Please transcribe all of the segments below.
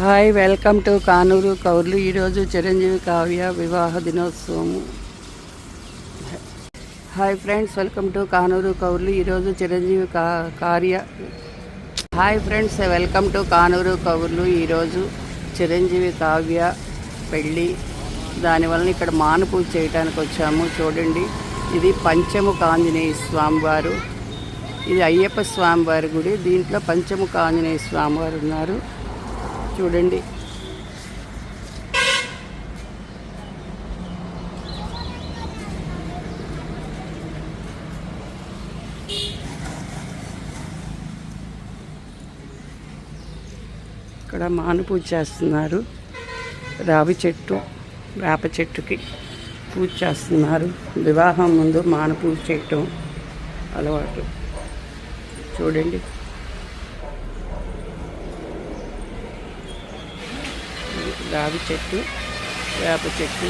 Hi welcome to Kanuru కౌర్లు. ఈరోజు చిరంజీవి కావ్య వివాహ దినోత్సవము. Hi friends welcome to Kanuru కౌర్లు. ఈరోజు చిరంజీవి కా కార్య hi friends welcome to Kanuru కౌర్లు. ఈరోజు చిరంజీవి కావ్య పెళ్ళి. దానివల్ల ఇక్కడ మాను పూజ చేయడానికి వచ్చాము. చూడండి ఇది పంచముఖ ఆంజనేయ స్వామివారు. ఇది అయ్యప్ప స్వామివారి గుడి. దీంట్లో పంచముఖ ఆంజనేయ స్వామివారు ఉన్నారు. చూడండి. ఇక్కడ మాను పూజ చేస్తున్నారు. రావి చెట్టు వేప చెట్టుకి పూజ చేస్తున్నారు. వివాహం ముందు మాను పూజ చేయటం అలవాటు. చూడండి. రావి చెట్టు వేప చెట్టు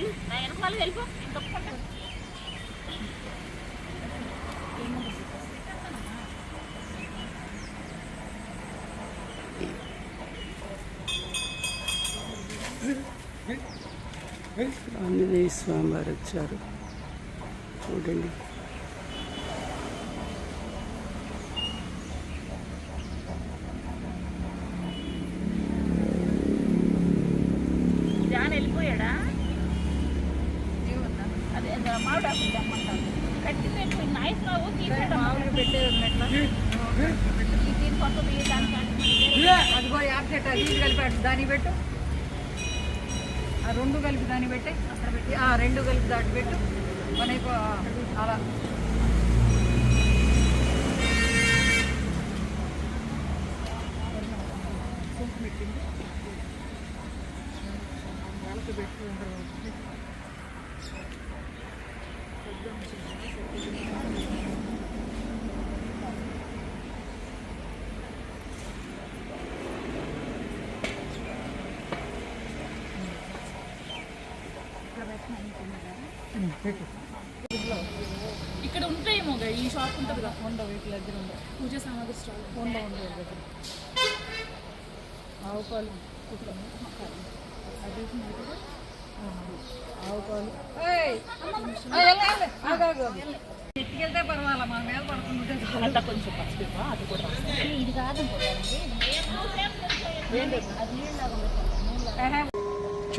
వెళ్ళు నా వెనకాల వెళ్ళిపో ఆంజనేయ స్వామి వారు వచ్చారు. చూడండి. అదిగో యాప్ చెట్టు అది కలిపి అటు దాన్ని పెట్టు. ఆ రెండు కలిపి దాన్ని పెట్టి అక్కడ పెట్టి. ఆ రెండు కలిపి దాటి పెట్టు. మన అలా. ఇక్కడ ఉంటాయేమో ఈ షాప్ ఉంటుంది కదా ఉండవు వీటి దగ్గర ఉండవు పూజ సామాగ్రి స్టాల్ ఉండవు ఉండవు దగ్గర. ఆవు పాలు. అది ఆవు పాలు. ఎత్తుకెళ్తే పర్వాలా? మన మీద పడుతుంటే అంత కొంచెం ఇవ్వ, అది కూడా ఇది కాదు.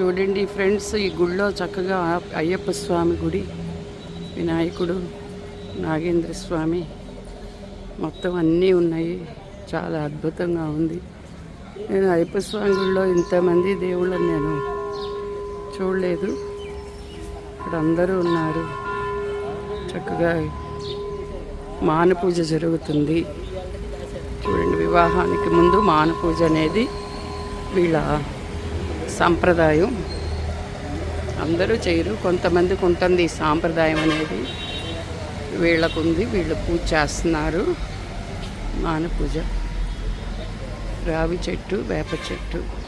చూడండి ఫ్రెండ్స్ ఈ గుడిలో చక్కగా అయ్యప్ప స్వామి గుడి వినాయకుడు నాగేంద్ర స్వామి మొత్తం అన్నీ ఉన్నాయి. చాలా అద్భుతంగా ఉంది. నేను అయ్యప్ప స్వామి గుడిలో ఇంతమంది దేవుళ్ళని నేను చూడలేదు. ఇక్కడ అందరూ ఉన్నారు. చక్కగా మాన పూజ జరుగుతుంది. చూడండి వివాహానికి ముందు మాన పూజ అనేది వీళ్ళ సాంప్రదాయం. అందరూ చేయరు. కొంతమందికి ఉంటుంది ఈ సాంప్రదాయం అనేది. వీళ్ళకుంది వీళ్ళు పూజ చేస్తున్నారు. మాన పూజ. రావి చెట్టు వేప చెట్టు.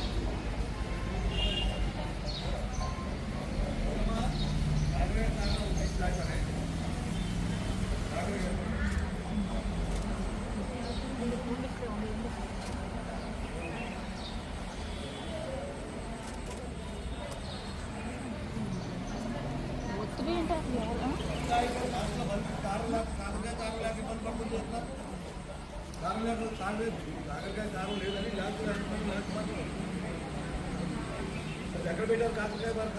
లేకుండా సాగలేదు కాకరకాయ దారం లేదని లేకపోతే ఎక్కడ పెట్టారు కాకరకాయ వారు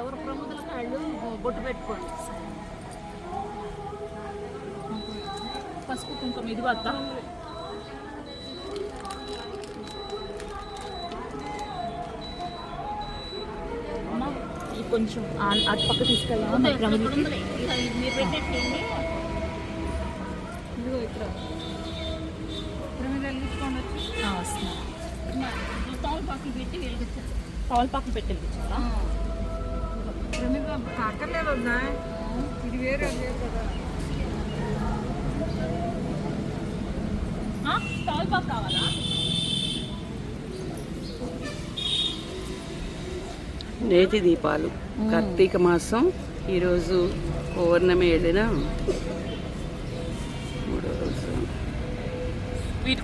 ఎవరు ప్రముఖుల కాళ్ళు బొట్టు పెట్టుకోండి పసుపు కుంకుమ ఇది ఇది కొంచెం అటు పక్క తీసుకెళ్ళామా మీరు పెట్టేసేయండి ఇదిగో ఇక్కడ. ప్రమిదలు తీసుకోండి వచ్చి. తోలుపాకి పెట్టి వెలిగించారు తోలుపాకు పెట్టి ప్రమిద అక్కర్లేదు ఇది వేరే కావాలా నేతి దీపాలు. కార్తీక మాసం ఈరోజు పౌర్ణమి వెళ్ళిన మూడో రోజు. వీటి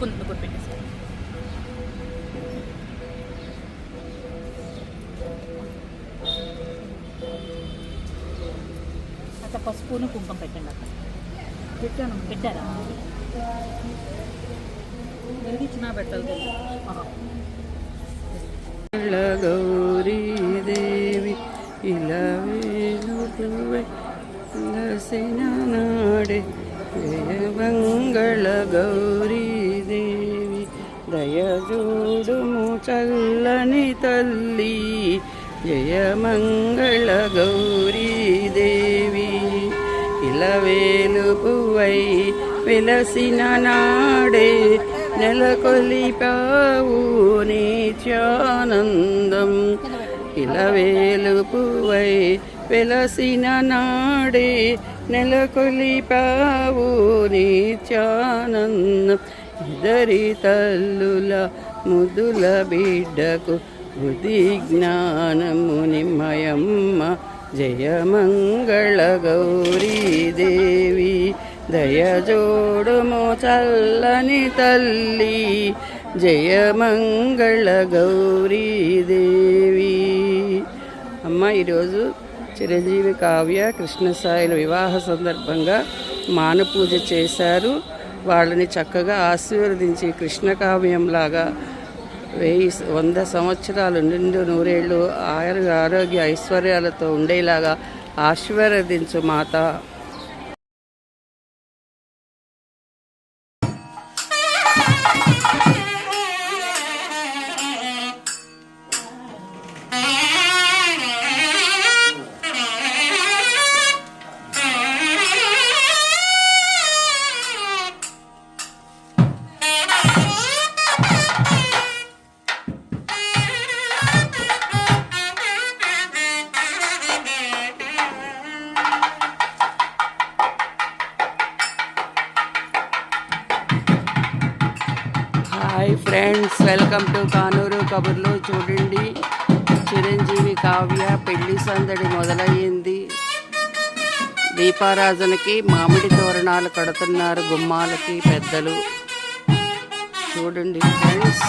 అక్కడ పసుపును కుంకుమ పెట్టండి అక్కడ. పెట్టాను. పెట్టారా? వెలిగించినా పెట్టాలి. గౌరీదేవి ఇలా వేణుగువై లసిన నాడే జయ మంగళ గౌరీదేవి దయజోడుము చల్లని తల్లి జయ మంగళ గౌరీదేవి ఇలా వేలుపువై వెలసిన నాడే నెలకొలిపావు నిత్యానందం ఇలా వెలసిన నాడే నెలకొలిపావు నిత్యానందం ఇద్దరి తల్లుల ముదుల బిడ్డకు బుద్ధి జ్ఞానము నిమ్మయమ్మ జయ మంగళ గౌరీదేవి దయజోడుము చల్లని తల్లి జయ మంగళ గౌరీదేవి అమ్మ ఈరోజు చిరంజీవి కావ్య కృష్ణసాయిల వివాహ సందర్భంగా మానపూజ చేశారు. వాళ్ళని చక్కగా ఆశీర్వదించి కృష్ణ కావ్యంలాగా వెయ్యి వంద సంవత్సరాలు నిండు నూరేళ్ళు ఆయుర ఆరోగ్య ఐశ్వర్యాలతో ఉండేలాగా ఆశీర్వదించు మాత. వెల్కమ్ టు కానూరు కబుర్లు. చూడండి చిరంజీవి కావ్య పెళ్ళి సందడి మొదలయ్యింది. దీపారాజునికి మామిడి తోరణాలు కడుతున్నారు గుమ్మాలకి పెద్దలు. చూడండి ఫ్రెండ్స్